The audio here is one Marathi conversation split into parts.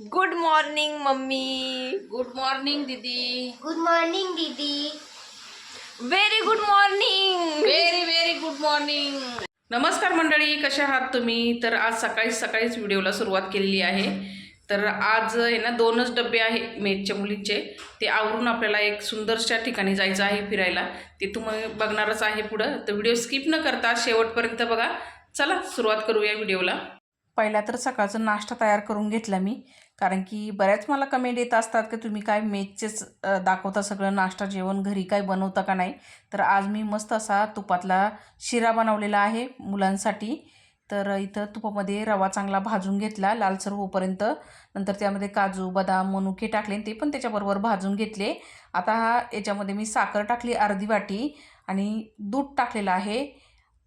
Good morning mummy. Good morning दीदी. गुड मॉर्निंग दीदी. Very good morning very very good morning नमस्कार मंडळी कशा आहात तुम्ही? तर आज सकाळी सकाळीच व्हिडिओला सुरुवात केलेली आहे. तर आज आहे ना दोनच डबे आहे मेदच्या मुलींचे. ते आवरून आपल्याला एक सुंदरशा ठिकाणी जायचं आहे फिरायला. ते तुम्ही बघणारच आहे पुढं. तर व्हिडिओ स्किप न करता शेवटपर्यंत बघा. चला सुरुवात करूया व्हिडिओला. पहिला तर सकाळचा नाश्ता तयार करून घेतला मी. कारण की बऱ्याच मला कमेंट येत असतात की तुम्ही काय मेचचेच दाखवता सगळं नाश्ता जेवण घरी काय बनवता का नाही? तर आज मी मस्त असा तुपातला शिरा बनवलेला आहे मुलांसाठी. तर इथं तुपामध्ये रवा चांगला भाजून घेतला लालसर होईपर्यंत नंतर त्यामध्ये काजू बदाम मनुके टाकले ते पण त्याच्याबरोबर भाजून घेतले. आता हा याच्यामध्ये मी साखर टाकली अर्धी वाटी आणि दूध टाकलेलं आहे.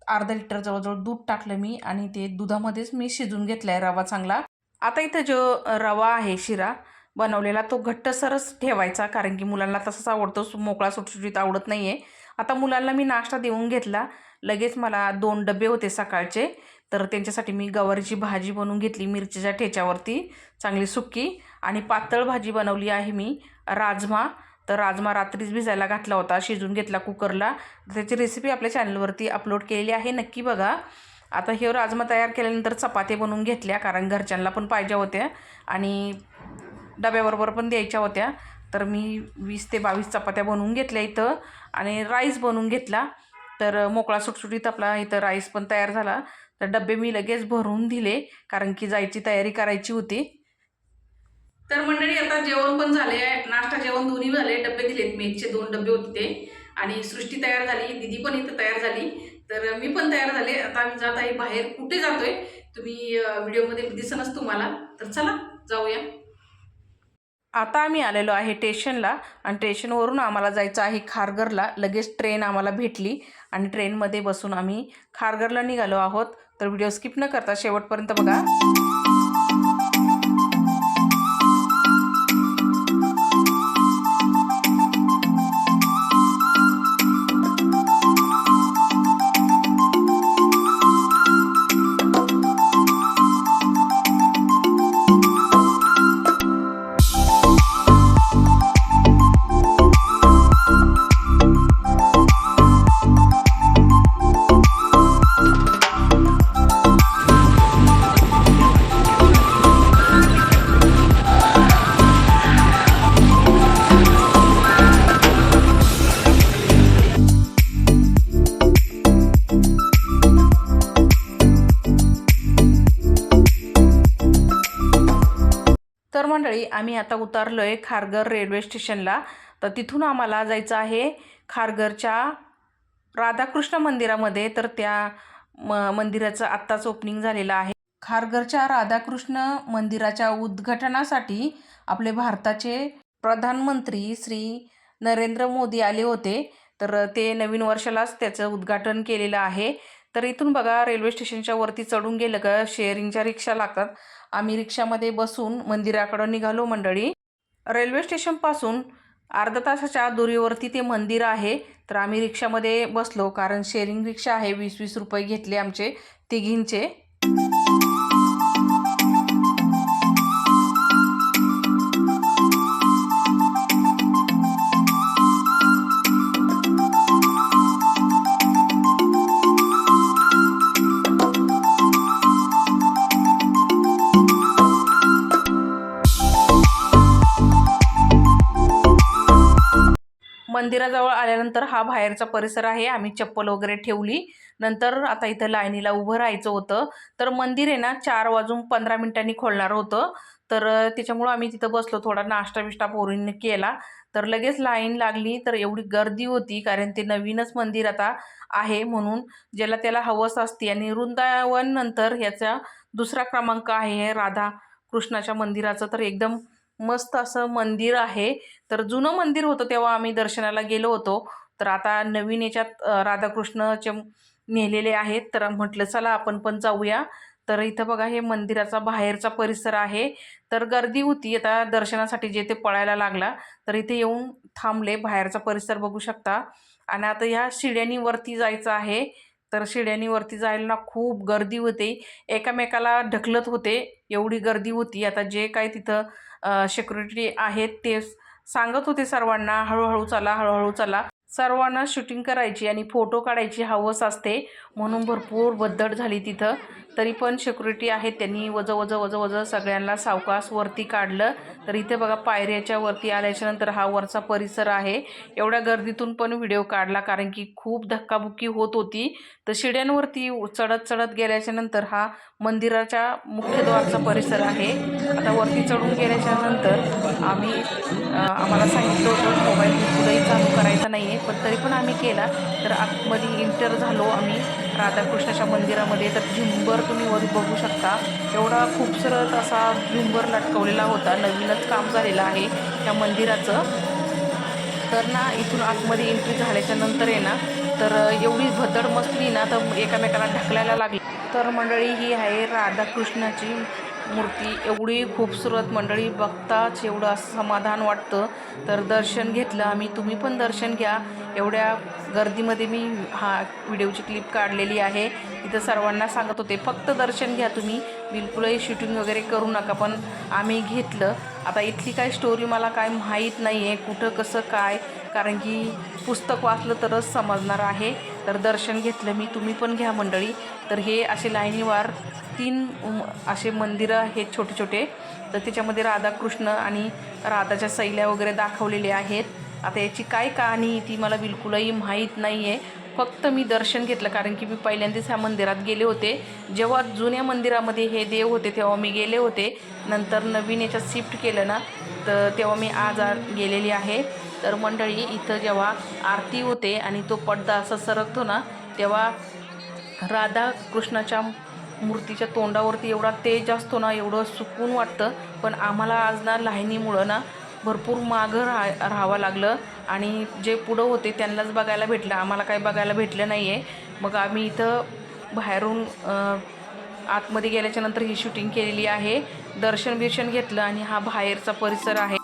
अर्धा लिटर जवळजवळ दूध टाकलं मी आणि ते दुधामध्येच मी शिजून घेतलं आहे रवा चांगला. आता इथं जो रवा आहे शिरा बनवलेला तो घट्टसरच ठेवायचा कारण की मुलांना तसाच आवडतो. मोकळा सुटसुटीत आवडत नाही आहे आता मुलांना मी नाश्ता देऊन घेतला. लगेच मला दोन डबे होते सकाळचे. तर त्यांच्यासाठी मी गवारीची भाजी बनवून घेतली मिरचीच्या ठेच्यावरती चांगली सुक्की आणि पातळ भाजी बनवली आहे मी राजमा. तर राजमा रात्रीच भिजायला घातला होता शिजून घेतला कुकरला. त्याची रेसिपी आपल्या चॅनलवरती अपलोड केलेली आहे. नक्की बघा. आता हे राजमा तयार केल्यानंतर चपात्या बनवून घेतल्या कारण घरच्यांना पण पाहिजे होत्या. आणि डब्याबरोबर पण द्यायच्या होत्या. तर मी वीस ते बावीस चपात्या बनवून घेतल्या इथं. आणि राईस बनवून घेतला. तर मोकळा सुटसुटीत आपला इथं राईस पण तयार झाला. तर डबे मी लगेच भरून दिले कारण की जायची तयारी करायची होती. तर मंडळी आता जेवण पण झाले नाश्ता जेवण दोन्ही झाले डबे दिलेत मेथचे दोन डबे होते ते. आणि सृष्टी तयार झाली. दिदी पण इथं तयार झाली. तर मी पण तयार झाले. आता आम्ही जात आहे बाहेर. कुठे जातोय? तुम्ही व्हिडिओमध्ये दिसनच तुम्हाला तर चला जाऊया. आता आम्ही आलेलो आहे स्टेशनला आणि स्टेशनवरून आम्हाला जायचं आहे खारघरला. लगेच ट्रेन आम्हाला भेटली आणि ट्रेनमध्ये बसून आम्ही खारघरला निघालो आहोत. तर व्हिडिओ स्किप न करता शेवटपर्यंत बघा. तर मंडळी आम्ही आता उतरलो आहे खारघर रेल्वे स्टेशनला. तर तिथून आम्हाला जायचं आहे खारघरच्या राधाकृष्ण मंदिरामध्ये. तर त्या म मंदिराचं आत्ताच ओपनिंग झालेलं आहे. खारघरच्या राधाकृष्ण मंदिराच्या उद्घाटनासाठी आपले भारताचे प्रधानमंत्री श्री नरेंद्र मोदी आले होते. तर ते नवीन वर्षालाच त्याचं उद्घाटन केलेलं आहे. तर इथून बघा रेल्वे स्टेशनच्या वरती चढून गेलं का शेअरिंगच्या रिक्षा लागतात. आम्ही रिक्षामध्ये बसून मंदिराकडं निघालो मंडळी. रेल्वे स्टेशनपासून अर्धा तासाच्या दुरीवरती ते मंदिर आहे. तर आम्ही रिक्षामध्ये बसलो कारण शेअरिंग रिक्षा आहे. वीस वीस रुपये घेतले आमचे तिघींचे. मंदिराजवळ आल्यानंतर हा बाहेरचा परिसर आहे. आम्ही चप्पल वगैरे ठेवली. नंतर आता इथं लाईनीला उभं राहायचं होतं. तर मंदिर आहे ना चार वाजून पंधरा मिनिटांनी खोलणार होतं. तर त्याच्यामुळं आम्ही तिथं बसलो. थोडा नाश्ता बिष्टा पोरींनी केला. तर लगेच लाईन लागली. तर एवढी गर्दी होती कारण ते नवीनच मंदिर आता आहे म्हणून ज्याला त्याला हवस असते. आणि वृंदावन नंतर ह्याचा दुसरा क्रमांक आहे हे राधा कृष्णाच्या मंदिराचं. तर एकदम मस्त असं मंदिर आहे. तर जुनं मंदिर होतं तेव्हा आम्ही दर्शनाला गेलो होतो. तर आता नवीन याच्यात राधाकृष्णचे नेलेले आहेत. तर म्हटलं चला आपण पण जाऊया. तर इथं बघा हे मंदिराचा बाहेरचा परिसर आहे. तर गर्दी होती. आता दर्शनासाठी जे ते पळायला लागला. तर इथे येऊन थांबले. बाहेरचा परिसर बघू शकता. आणि आता ह्या शिड्यानी वरती जायचं आहे. तर शिड्यांनी वरती जायला ना खूप गर्दी होते. एकामेकाला ढकलत होते. एवढी गर्दी होती. आता जे काय तिथं सिक्युरिटी आहेत ते सांगत होते सर्वांना हळूहळू चला हळूहळू चला. सर्वांना शूटिंग करायची आणि फोटो काढायची हवस असते. म्हणून भरपूर बद्दड झाली तिथं. तरी पण सिक्युरिटी आहे. त्यांनी वजं वजं वजं वजं सगळ्यांना सावकास वरती काढलं. तर इथे बघा पायऱ्याच्या वरती आल्याच्यानंतर हा वरचा परिसर आहे. एवढ्या गर्दीतून पण व्हिडिओ काढला कारण की खूप धक्काबुक्की होत होती. तर शिड्यांवरती चढत चढत गेल्याच्यानंतर हा मंदिराच्या मुख्यद्वारचा परिसर आहे. आता वरती चढून गेल्याच्यानंतर आम्ही आम्हाला सांगितलं होतं मोबाईल पुढेही चालू करायचा नाही आहे पण तरी पण आम्ही केला. तर आतमध्ये इंटर झालो आम्ही. राधाकृष्णाच्या मंदिरामध्ये तर झुंबर तुम्ही वर बघू शकता. एवढा खूपसरत असा झुंबर लटकवलेला होता. नवीनच काम झालेलं आहे त्या मंदिराचं. तर ना इथून आतमध्ये एंट्री झाल्याच्यानंतर आहे ना तर एवढी भदड मस्ती ना तर एकामेकाला ढकलायला लागली. तर मंडळी ही आहे राधाकृष्णाची मूर्ती एवढी खूपसुरत मंडळी बघताच एवढं असं समाधान वाटतं. तर दर्शन घेतलं आम्ही. तुम्ही पण दर्शन घ्या. एवढ्या गर्दीमध्ये मी हा व्हिडिओची क्लिप काढलेली आहे. तिथं सर्वांना सांगत होते फक्त दर्शन घ्या तुम्ही. बिलकुलही शूटिंग वगैरे करू नका. पण आम्ही घेतलं. आता इथली काय स्टोरी मला काय माहीत नाही आहे कुठं कसं काय? कारण की पुस्तक वाचलं तरच समजणार आहे. तर दर्शन घेतलं मी. तुम्ही पण घ्या मंडळी. तर हे असे लाईनीवार तीन असे मंदिरं आहेत छोटे छोटे. तर त्याच्यामध्ये राधाकृष्ण आणि राधाच्या सैल्या वगैरे दाखवलेले आहेत. आता याची काय कहाणी ती मला बिलकुलही माहीत नाही आहे फक्त मी दर्शन घेतलं कारण की मी पहिल्यांदाच ह्या मंदिरात गेले होते. जेव्हा जुन्या मंदिरामध्ये हे देव होते तेव्हा मी गेले होते. नंतर नवीन याच्यात शिफ्ट केलं ना तर तेव्हा मी आज गेलेली आहे. तर मंडळी इथं जेव्हा आरती होते आणि तो पडदा असा सरकतो ना तेव्हा राधा कृष्णाच्या मूर्तीच्या तोंडावरती एवढा तेज असतो ना एवढं सुकून वाटतं. पण आम्हाला आज ना लाहिनीमुळं ना भरपूर मागं राहा राहावं लागलं. आणि जे पुढं होते त्यांनाच बघायला भेटलं. आम्हाला काही बघायला भेटलं नाही आहे मग आम्ही इथं बाहेरून आतमध्ये गेल्याच्यानंतर ही शूटिंग केलेली आहे. दर्शन बिर्शन घेतलं आणि हा बाहेरचा परिसर आहे.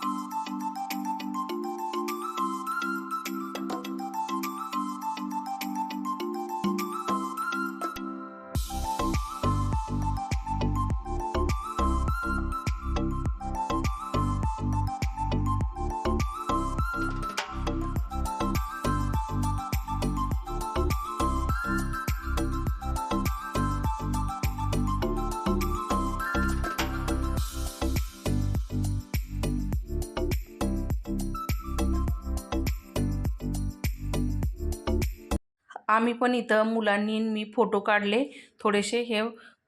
आम्ही पण इथं मुलांनी मी फोटो काढले. थोडेसे हे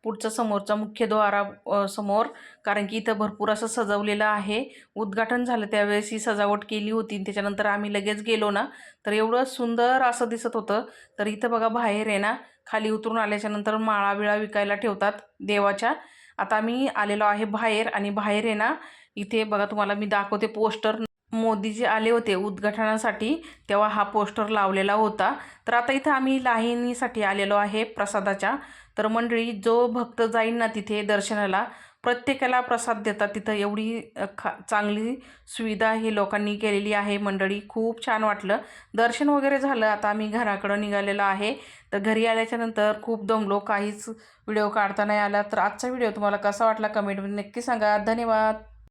पुढचं समोरचा मुख्य द्वारा समोर. कारण की इथं भरपूर असं सजवलेलं आहे. उद्घाटन झालं त्यावेळेस ही सजावट केली होती त्याच्यानंतर आम्ही लगेच गेलो ना तर एवढं सुंदर असं दिसत होतं. तर इथं बघा बाहेर आहे ना खाली उतरून आल्याच्यानंतर माळा बिळा विकायला ठेवतात देवाच्या. आता आम्ही आलेलो आहे बाहेर आणि बाहेर आहे ना इथे बघा तुम्हाला मी दाखवते पोस्टर. मोदीजी आले होते उद्घाटनासाठी तेव्हा हा पोस्टर लावलेला होता. तर आता इथं आम्ही लाहिनीसाठी आलेलो आहे प्रसादाच्या. तर मंडळी जो भक्त जाईन ना तिथे दर्शनाला प्रत्येकाला प्रसाद देतात तिथं एवढी खा चांगली सुविधा ही लोकांनी केलेली आहे. मंडळी खूप छान वाटलं. दर्शन वगैरे झालं आता आम्ही घराकडं निघालेलो आहे. तर घरी आल्याच्यानंतर खूप दमलो काहीच व्हिडिओ काढता नाही आला. तर आजचा व्हिडिओ तुम्हाला कसा वाटला कमेंटमध्ये नक्की सांगा. धन्यवाद.